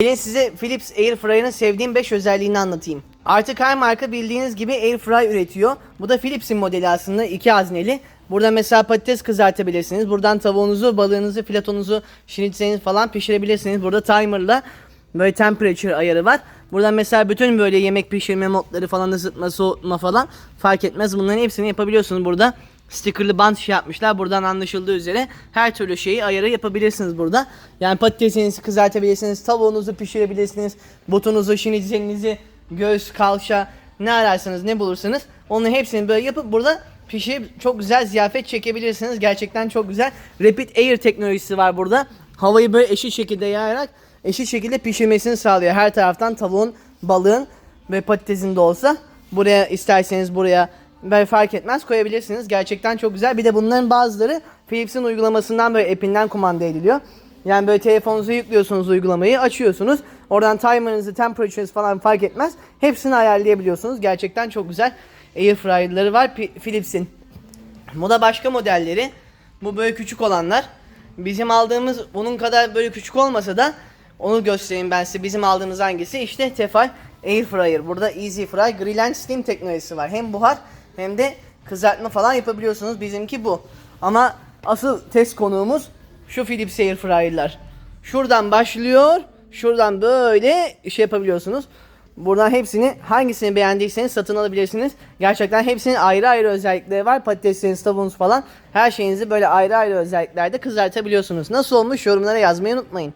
Gelin size Philips Airfryer'ın sevdiğim 5 özelliğini anlatayım. Artık her marka bildiğiniz gibi Airfry üretiyor. Bu da Philips'in modeli aslında iki hazneli. Burada mesela patates kızartabilirsiniz. Buradan tavuğunuzu, balığınızı, filetonuzu, şinitzenizi falan pişirebilirsiniz. Burada timerla böyle temperature ayarı var. Buradan mesela bütün böyle yemek pişirme modları falan ısıtma, soğutma falan fark etmez. Bunların hepsini yapabiliyorsunuz burada. Stickerlı bant şey yapmışlar. Buradan anlaşıldığı üzere her türlü şeyi ayarı yapabilirsiniz burada. Yani patatesinizi kızartabilirsiniz, tavuğunuzu pişirebilirsiniz, butunuzu, şinitzelinizi, göğüs, kalça ne ararsanız ne bulursanız onun hepsini böyle yapıp burada pişirip çok güzel ziyafet çekebilirsiniz. Gerçekten çok güzel. Rapid Air teknolojisi var burada. Havayı böyle eşit şekilde yayarak eşit şekilde pişirmesini sağlıyor. Her taraftan tavuğun, balığın ve patatesin de olsa buraya isterseniz buraya böyle fark etmez koyabilirsiniz. Gerçekten çok güzel. Bir de bunların bazıları Philips'in uygulamasından böyle app'inden kumanda ediliyor. Yani böyle telefonunuza yüklüyorsunuz uygulamayı, açıyorsunuz. Oradan timer'ınızı, temperature'ınızı falan fark etmez. Hepsini ayarlayabiliyorsunuz. Gerçekten çok güzel airfryer'ları var Philips'in. Bu da başka modelleri. Bu böyle küçük olanlar. Bizim aldığımız bunun kadar böyle küçük olmasa da onu göstereyim ben size. Bizim aldığımız hangisi? İşte Tefal Air Fryer. Burada Easy Fry Grill and Steam teknolojisi var. Hem buhar hem de kızartma falan yapabiliyorsunuz. Bizimki bu. Ama asıl test konuğumuz şu Philips Air Fryer'lar. Şuradan başlıyor. Şuradan böyle şey yapabiliyorsunuz. Buradan hepsini hangisini beğendiyseniz satın alabilirsiniz. Gerçekten hepsinin ayrı ayrı özellikleri var. Patatesleriniz, tavuğunuz falan her şeyinizi böyle ayrı ayrı özelliklerde kızartabiliyorsunuz. Nasıl olmuş yorumlara yazmayı unutmayın.